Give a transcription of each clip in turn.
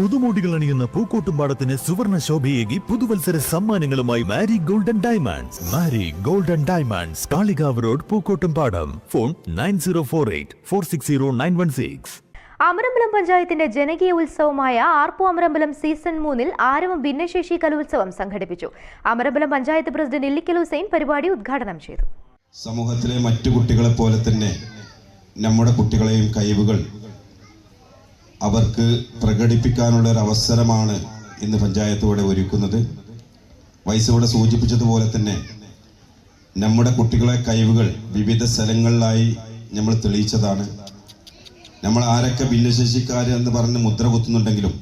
പുതുമോടികൾ അണിയുന്ന പൂക്കോട്ടുംപാടത്തിന് സുവർണ ശോഭയേകി പുതുവത്സര സമ്മാനങ്ങളുമായി Mari golden diamonds. Mari golden diamonds Kalikavu road Pookkottumpadam. Phone nine zero four eight four six zero nine one six. Amarambalam പഞ്ചായത്തിന്റെ ജനകീയ ഉത്സവമായ ആർപ്പു Amarambalam season മൂന്നിൽ ആരവം ഭിന്നശേഷി കലോത്സവം സംഘടിപ്പിച്ചു. അമരമ്പലം പഞ്ചായത്ത് പ്രസിഡന്റ് ഇല്ലിക്കൽ ഹുസൈൻ പരിപാടി ഉദ്ഘാടനം ചെയ്തു. സമൂഹത്തിലെ മറ്റു കുട്ടികളെ പോലെ തന്നെ നമ്മുടെ കുട്ടികളെയും കഴിവുകൾ അവർക്ക് പ്രകടിപ്പിക്കാനുള്ള ഒരു അവസരമാണ് ഇന്ന് പഞ്ചായത്തോടെ ഒരുക്കുന്നത്. വൈസ് ഇവിടെ സൂചിപ്പിച്ചതുപോലെ തന്നെ നമ്മുടെ കുട്ടികളെ കഴിവുകൾ വിവിധ സ്ഥലങ്ങളിലായി നമ്മൾ തെളിയിച്ചതാണ്. നമ്മൾ ആരൊക്കെ ഭിന്നശേഷിക്കാർ എന്ന് പറഞ്ഞ് മുദ്ര കുത്തുന്നുണ്ടെങ്കിലും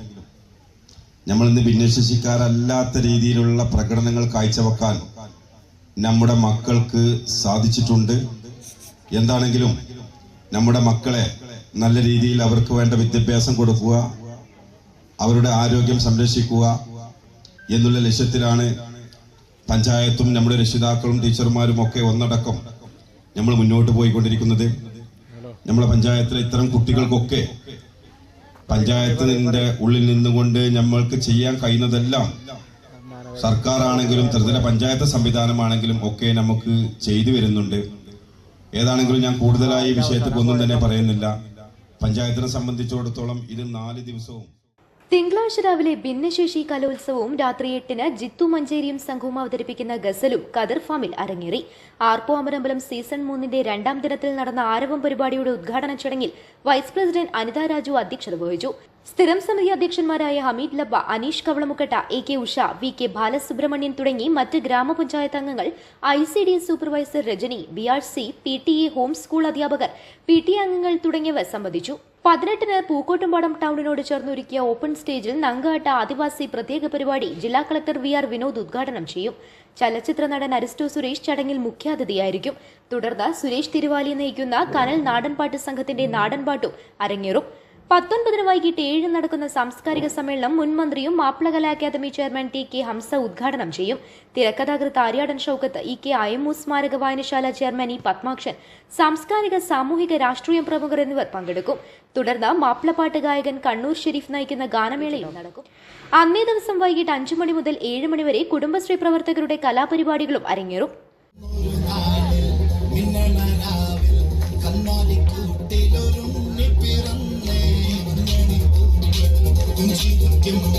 നമ്മൾ ഇന്ന് ഭിന്നശേഷിക്കാരല്ലാത്ത രീതിയിലുള്ള പ്രകടനങ്ങൾ കാഴ്ചവെക്കാൻ നമ്മുടെ മക്കൾക്ക് സാധിച്ചിട്ടുണ്ട്. എന്താണെങ്കിലും നമ്മുടെ മക്കളെ നല്ല രീതിയിൽ അവർക്ക് വേണ്ട വിദ്യാഭ്യാസം കൊടുക്കുക അവരുടെ ആരോഗ്യം സംരക്ഷിക്കുക എന്നുള്ള ലക്ഷ്യത്തിലാണ് പഞ്ചായത്തും നമ്മുടെ രക്ഷിതാക്കളും ടീച്ചർമാരും ഒക്കെ ഒന്നടക്കം നമ്മൾ മുന്നോട്ട് പോയിക്കൊണ്ടിരിക്കുന്നത്. നമ്മുടെ പഞ്ചായത്തിലെ ഇത്തരം കുട്ടികൾക്കൊക്കെ പഞ്ചായത്തിന്റെ ഉള്ളിൽ നിന്നുകൊണ്ട് നമ്മൾക്ക് ചെയ്യാൻ കഴിയുന്നതെല്ലാം സർക്കാരാണെങ്കിലും ത്രിതല പഞ്ചായത്ത് സംവിധാനമാണെങ്കിലും ഒക്കെ നമുക്ക് ചെയ്തു വരുന്നുണ്ട്. ഏതാണെങ്കിലും ഞാൻ കൂടുതലായി ഒന്നും തന്നെ പറയുന്നില്ല. പഞ്ചായത്തിനെ സംബന്ധിച്ചിടത്തോളം ഇത് നാല് ദിവസവും തിങ്കളാഴ്ച രാവിലെ ഭിന്നശേഷി കലോത്സവവും രാത്രി എട്ടിന് ജിത്തു മഞ്ചേരിയും സംഘവും അവതരിപ്പിക്കുന്ന ഗസലും കദർ ഫാമിൽ അരങ്ങേറി. ആർപ്പോ അമരമ്പലം സീസൺ മൂന്നിന്റെ രണ്ടാം ദിനത്തിൽ നടന്ന ആരവം പരിപാടിയുടെ ഉദ്ഘാടന ചടങ്ങിൽ വൈസ് പ്രസിഡന്റ് അനിത രാജു അധ്യക്ഷത വഹിച്ചു. സ്ഥിരം സമിതി അധ്യക്ഷന്മാരായ Hameed Labba Aneesh Kavalamukkatta A K Usha V K Balasubramanian തുടങ്ങി മറ്റ് ഗ്രാമപഞ്ചായത്ത് അംഗങ്ങൾ I C D S supervisor Rajani B R C P T A home school അധ്യാപകർ പി ടി എ അംഗങ്ങൾ തുടങ്ങിയവർ സംബന്ധിച്ചു. പതിനെട്ടിന് പൂക്കോട്ടുംപാടം ടൗണിനോട് ചേർന്നൊരുക്കിയ ഓപ്പൺ സ്റ്റേജിൽ നങ്കാട്ട ആദിവാസി പ്രത്യേക പരിപാടി ജില്ലാ കളക്ടർ വി ആർ വിനോദ് ഉദ്ഘാടനം ചെയ്യും. ചലച്ചിത്ര നടൻ അരിസ്റ്റോ സുരേഷ് ചടങ്ങിൽ മുഖ്യാതിഥിയായിരിക്കും. തുടർന്ന് സുരേഷ് തിരുവാലി നയിക്കുന്ന കനൽ നാടൻപാട്ട് സംഘത്തിന്റെ നാടൻപാട്ടും അരങ്ങേറും. പത്തൊൻപതിന് വൈകിട്ട് ഏഴിന് നടക്കുന്ന സാംസ്കാരിക സമ്മേളനം മുൻ മന്ത്രിയും Mappila Kala academy chairman T K Hamza ഉദ്ഘാടനം ചെയ്യും. തിരക്കഥാകൃത്ത് ആര്യാടൻ ഷൌക്കത്ത് ഇ കെ അയമു സ്മാരക വായനശാല ചെയർമാൻ ഇ പത്മാക്ഷൻ സാംസ്കാരിക സാമൂഹിക രാഷ്ട്രീയ പ്രമുഖർ എന്നിവർ പങ്കെടുക്കും. തുടർന്ന് മാപ്പിളപ്പാട്ട് ഗായകൻ കണ്ണൂർ ഷെരീഫ് നയിക്കുന്ന ഗാനമേളയും നടക്കും. അന്നേ ദിവസം വൈകിട്ട് അഞ്ചു മണി മുതൽ ഏഴ് മണി വരെ കുടുംബശ്രീ പ്രവർത്തകരുടെ കലാപരിപാടികളും അരങ്ങേറും. you.